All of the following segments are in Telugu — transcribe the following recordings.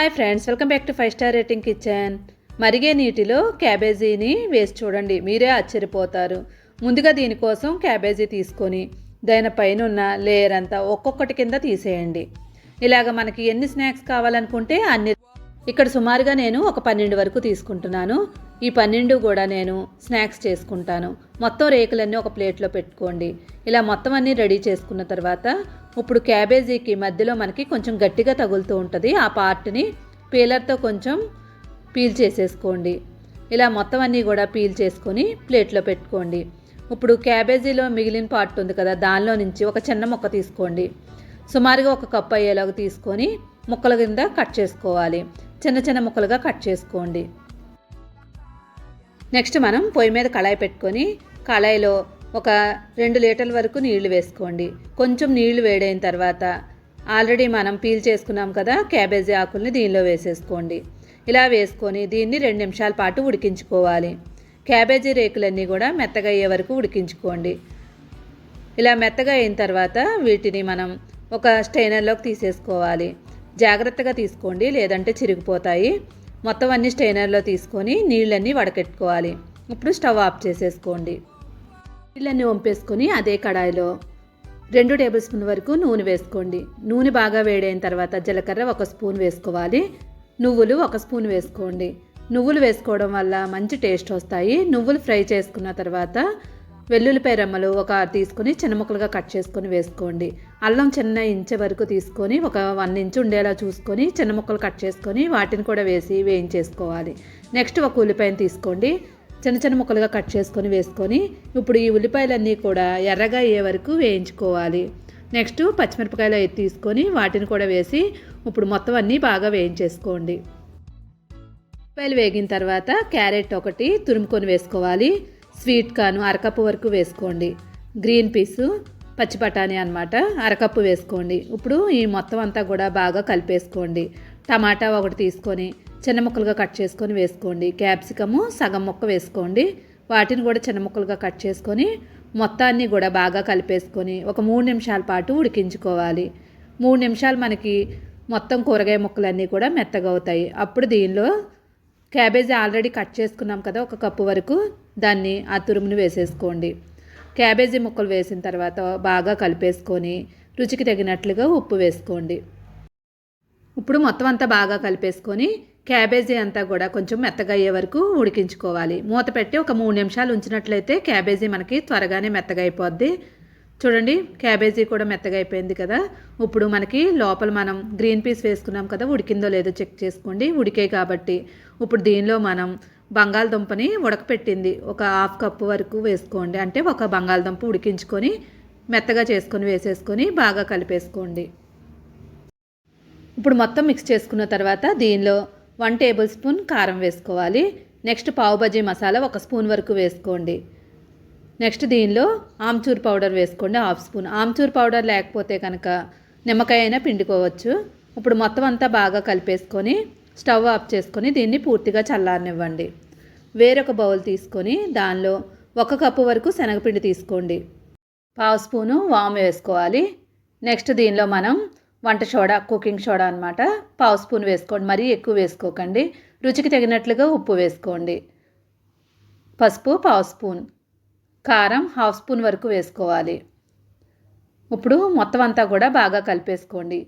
Hi friends welcome back to five star rating kitchen మరిగే నీటిలో క్యాబేజీని వేసి చూడండి మీరే ఆశ్చర్యపోతారు. ముందుగా దీనికోసం క్యాబేజీ తీసుకొని దానిపైన ఉన్న లేయర్ అంతా ఒక్కొక్కటి కింద తీసేయండి. ఇలాగ మనకి ఎన్ని స్నాక్స్ కావాలనుకుంటే అన్ని ఇక్కడ సుమారుగా నేను ఒక పన్నెండు వరకు తీసుకుంటున్నాను. ఈ పన్నెండు కూడా నేను స్నాక్స్ చేసుకుంటాను. మొత్తం రేకులన్నీ ఒక ప్లేట్లో పెట్టుకోండి. ఇలా మొత్తం అన్నీ రెడీ చేసుకున్న తర్వాత ఇప్పుడు క్యాబేజీకి మధ్యలో మనకి కొంచెం గట్టిగా తగులుతూ ఉంటుంది. ఆ పార్ట్ని పీలర్తో కొంచెం పీల్ చేసేసుకోండి. ఇలా మొత్తం అన్నీ కూడా పీల్ చేసుకొని ప్లేట్లో పెట్టుకోండి. ఇప్పుడు క్యాబేజీలో మిగిలిన పార్ట్ ఉంది కదా దానిలో నుంచి ఒక చిన్న ముక్క తీసుకోండి. సుమారుగా ఒక కప్పు అయ్యేలాగా తీసుకొని ముక్కల కింద కట్ చేసుకోవాలి. చిన్న చిన్న ముక్కలుగా కట్ చేసుకోండి. నెక్స్ట్ మనం పొయ్యి మీద కళాయి పెట్టుకొని కళాయిలో ఒక రెండు లీటర్ల వరకు నీళ్ళు వేసుకోండి. కొంచెం నీళ్ళు వేడైన తర్వాత ఆల్రెడీ మనం పీల్ చేసుకున్నాం కదా క్యాబేజీ ఆకుల్ని దీనిలో వేసేసుకోండి. ఇలా వేసుకొని దీన్ని రెండు నిమిషాల పాటు ఉడికించుకోవాలి. క్యాబేజీ రేకులన్నీ కూడా మెత్తగా అయ్యే వరకు ఉడికించుకోండి. ఇలా మెత్తగా అయిన తర్వాత వీటిని మనం ఒక స్టైనర్లోకి తీసేసుకోవాలి. జాగ్రత్తగా తీసుకోండి లేదంటే చిరిగిపోతాయి. మొత్తం అన్ని స్టైనర్లో తీసుకొని నీళ్ళన్నీ వడకెట్టుకోవాలి. ఇప్పుడు స్టవ్ ఆఫ్ చేసేసుకోండి. నీళ్ళన్నీ వంపేసుకొని అదే కడాయిలో రెండు టేబుల్ స్పూన్ వరకు నూనె వేసుకోండి. నూనె బాగా వేడైన తర్వాత జీలకర్ర ఒక స్పూన్ వేసుకోవాలి. నువ్వులు ఒక స్పూన్ వేసుకోండి. నువ్వులు వేసుకోవడం వల్ల మంచి టేస్ట్ వస్తాయి. నువ్వులు ఫ్రై చేసుకున్న తర్వాత వెల్లుల్లిపాయ రెమ్మలు ఒక తీసుకుని తీసుకొని చిన్న ముక్కలుగా కట్ చేసుకొని వేసుకోండి. అల్లం చిన్న ఇంచె వరకు తీసుకొని ఒక వన్ ఇంచ్ ఉండేలా చూసుకొని చిన్న ముక్కలు కట్ చేసుకొని వాటిని కూడా వేసి వేయించేసుకోవాలి. నెక్స్ట్ ఒక ఉల్లిపాయను తీసుకోండి. చిన్న చిన్న ముక్కలుగా కట్ చేసుకొని వేసుకొని ఇప్పుడు ఈ ఉల్లిపాయలన్నీ కూడా ఎర్రగా అయ్యే వరకు వేయించుకోవాలి. నెక్స్ట్ పచ్చిమిరపకాయలు అయితే తీసుకొని వాటిని కూడా వేసి ఇప్పుడు మొత్తం అన్నీ బాగా వేయించేసుకోండి. ఉల్లిపాయలు వేగిన తర్వాత క్యారెట్ ఒకటి తురుముకొని వేసుకోవాలి. స్వీట్ కాను అరకప్పు వరకు వేసుకోండి. గ్రీన్ పీసు పచ్చి బఠానీ అనమాట అరకప్పు వేసుకోండి. ఇప్పుడు ఈ మొత్తం అంతా కూడా బాగా కలిపేసుకోండి. టమాటా ఒకటి తీసుకొని చిన్న ముక్కలుగా కట్ చేసుకొని వేసుకోండి. క్యాప్సికము సగం ముక్క వేసుకోండి. వాటిని కూడా చిన్న ముక్కలుగా కట్ చేసుకొని మొత్తాన్ని కూడా బాగా కలిపేసుకొని ఒక మూడు నిమిషాల పాటు ఉడికించుకోవాలి. మూడు నిమిషాలు మనకి మొత్తం కూరగాయ ముక్కలన్నీ కూడా మెత్తగా అవుతాయి అప్పుడు దీనిలో క్యాబేజీ ఆల్రెడీ కట్ చేసుకున్నాం కదా ఒక కప్పు వరకు. దాన్ని ఆ తురుమును వేసేసుకోండి. క్యాబేజీ ముక్కలు వేసిన తర్వాత బాగా కలిపేసుకొని రుచికి తగినట్లుగా ఉప్పు వేసుకోండి. ఇప్పుడు మొత్తం అంతా బాగా కలిపేసుకొని క్యాబేజీ అంతా కూడా కొంచెం మెత్తగా అయ్యే వరకు ఉడికించుకోవాలి. మూత పెట్టి ఒక మూడు నిమిషాలు ఉంచినట్లయితే క్యాబేజీ మనకి త్వరగానే మెత్తగా అయిపోద్ది. చూడండి క్యాబేజీ కూడా మెత్తగా అయిపోయింది కదా. ఇప్పుడు మనకి లోపల మనం గ్రీన్ పీస్ వేసుకున్నాం కదా ఉడికిందో లేదో చెక్ చేసుకోండి. ఉడికే కాబట్టి. ఇప్పుడు దీనిలో మనం బంగాళదుంపని ఉడకపెట్టింది. ఒక హాఫ్ కప్పు వరకు వేసుకోండి. అంటే ఒక బంగాళదుంప ఉడికించుకొని మెత్తగా చేసుకొని వేసేసుకొని బాగా కలిపేసుకోండి. ఇప్పుడు మొత్తం మిక్స్ చేసుకున్న తర్వాత దీనిలో వన్ టేబుల్ స్పూన్ కారం వేసుకోవాలి. నెక్స్ట్ పావు బజీ మసాలా ఒక స్పూన్ వరకు వేసుకోండి. నెక్స్ట్ దీనిలో ఆమ్చూర్ పౌడర్ వేసుకోండి. Half spoon. ఆమ్చూర్ పౌడర్ లేకపోతే కనుక నిమ్మకాయ అయినా పిండుకోవచ్చు. ఇప్పుడు మొత్తం అంతా బాగా కలిపేసుకొని స్టవ్ ఆఫ్ చేసుకొని దీన్ని పూర్తిగా చల్లారనివ్వండి. వేరొక బౌల్ తీసుకొని దానిలో ఒక కప్పు వరకు శనగపిండి తీసుకోండి. పావు స్పూను వాము వేసుకోవాలి. నెక్స్ట్ దీనిలో మనం వంట సోడా కుకింగ్ సోడా అనమాట పావు స్పూన్ వేసుకోండి. మరీ ఎక్కువ వేసుకోకండి. రుచికి తగినట్లుగా ఉప్పు వేసుకోండి. పసుపు పావు స్పూన్. కారం హాఫ్ స్పూన్ వరకు వేసుకోవాలి. ఇప్పుడు మొత్తం అంతా కూడా బాగా కలిపేసుకోండి.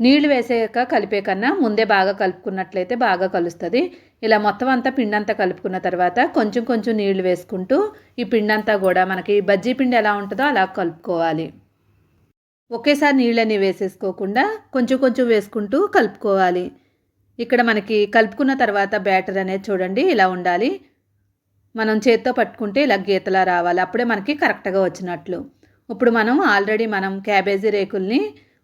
నీళ్ళు వేసాక కలిపే కన్నా ముందే బాగా కలుపుకున్నట్లయితే బాగా కలుస్తుంది. ఇలా మొత్తం అంతా పిండి అంతా కలుపుకున్న తర్వాత కొంచెం కొంచెం నీళ్ళు వేసుకుంటూ ఈ పిండంతా కూడా మనకి బజ్జీ పిండి ఎలా ఉంటుందో అలా కలుపుకోవాలి. ఒకేసారి నీళ్ళని వేసేసుకోకుండా కొంచెం కొంచెం వేసుకుంటూ కలుపుకోవాలి. ఇక్కడ మనకి కలుపుకున్న తర్వాత బ్యాటర్ అనేది చూడండి ఇలా ఉండాలి. మనం చేత్తో పట్టుకుంటే ఇలా గీతలా రావాలి. అప్పుడే మనకి కరెక్ట్గా వచ్చినట్లు. ఇప్పుడు మనం ఆల్రెడీ మనం క్యాబేజీ రేకుల్ని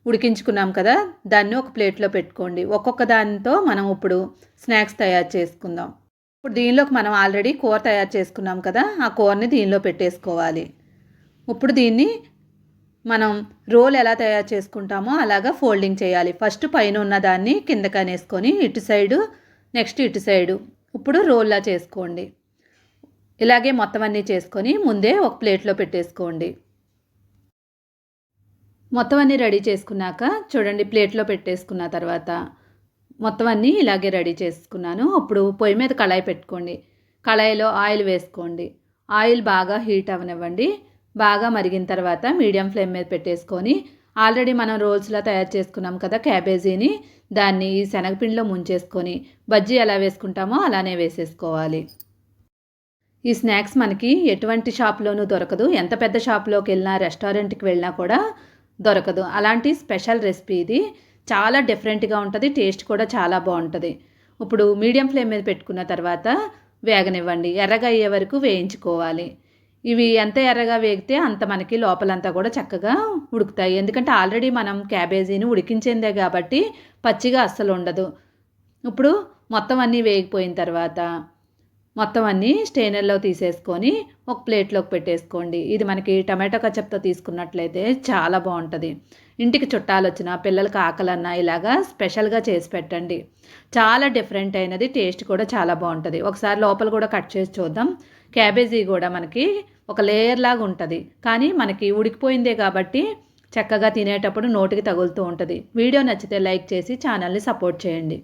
ఉడికించుకున్నాం కదా దాన్ని ఒక ప్లేట్లో పెట్టుకోండి. ఒక్కొక్క దానితో మనం ఇప్పుడు స్నాక్స్ తయారు చేసుకుందాం. ఇప్పుడు దీనిలోకి మనం ఆల్రెడీ కూర తయారు చేసుకున్నాం కదా ఆ కూరని దీనిలో పెట్టేసుకోవాలి. ఇప్పుడు దీన్ని మనం రోల్ ఎలా తయారు చేసుకుంటామో అలాగా ఫోల్డింగ్ చేయాలి. ఫస్ట్ పైన ఉన్న దాన్ని కిందకనేసుకొని ఇటు సైడు నెక్స్ట్ ఇటు సైడు ఇప్పుడు రోల్లా చేసుకోండి. ఇలాగే మొత్తం అన్నీ చేసుకొని ముందే ఒక ప్లేట్లో పెట్టేసుకోండి. మొత్తం అన్నీ రెడీ చేసుకున్నాక చూడండి ప్లేట్లో పెట్టేసుకున్న తర్వాత మొత్తం అన్నీ ఇలాగే రెడీ చేసుకున్నాను. అప్పుడు పొయ్యి మీద కళాయి పెట్టుకోండి. కళాయిలో ఆయిల్ వేసుకోండి. ఆయిల్ బాగా హీట్ అవనివ్వండి. బాగా మరిగిన తర్వాత మీడియం ఫ్లేమ్ మీద పెట్టేసుకొని ఆల్రెడీ మనం రోల్స్లా తయారు చేసుకున్నాం కదా క్యాబేజీని దాన్ని ఈ శనగపిండిలో ముంచేసుకొని బజ్జీ ఎలా వేసుకుంటామో అలానే వేసేసుకోవాలి. ఈ స్నాక్స్ మనకి ఎటువంటి షాప్లోనూ దొరకదు. ఎంత పెద్ద షాప్లోకి వెళ్ళినా రెస్టారెంట్కి వెళ్ళినా కూడా దొరకదు. అలాంటి స్పెషల్ రెసిపీ ఇది. చాలా డిఫరెంట్గా ఉంటుంది. టేస్ట్ కూడా చాలా బాగుంటుంది. ఇప్పుడు మీడియం ఫ్లేమ్ మీద పెట్టుకున్న తర్వాత వేగనివ్వండి. ఎర్రగా అయ్యే వరకు వేయించుకోవాలి. ఇవి ఎంత ఎర్రగా వేగితే అంత మనకి లోపలంతా కూడా చక్కగా ఉడుకుతాయి. ఎందుకంటే ఆల్రెడీ మనం క్యాబేజీని ఉడికించిందే కాబట్టి పచ్చిగా అస్సలు ఉండదు. ఇప్పుడు మొత్తం అన్నీ వేగిపోయిన తర్వాత మొత్తం అన్నీ స్టెయినర్లో తీసేసుకొని ఒక ప్లేట్లోకి పెట్టేసుకోండి. ఇది మనకి టమాటో కచప్తో తీసుకున్నట్లయితే చాలా బాగుంటుంది. ఇంటికి చుట్టాలు వచ్చిన పిల్లలకి ఆకలన్నా ఇలాగా స్పెషల్గా చేసి పెట్టండి. చాలా డిఫరెంట్ అయినది టేస్ట్ కూడా చాలా బాగుంటుంది. ఒకసారి లోపల కూడా కట్ చేసి చూద్దాం. క్యాబేజీ కూడా మనకి ఒక లేయర్ లాగా ఉంటుంది. కానీ మనకి ఉడికిపోయిందే కాబట్టి చక్కగా తినేటప్పుడు నోటికి తగులుతూ ఉంటుంది. వీడియో నచ్చితే లైక్ చేసి ఛానల్ని సపోర్ట్ చేయండి.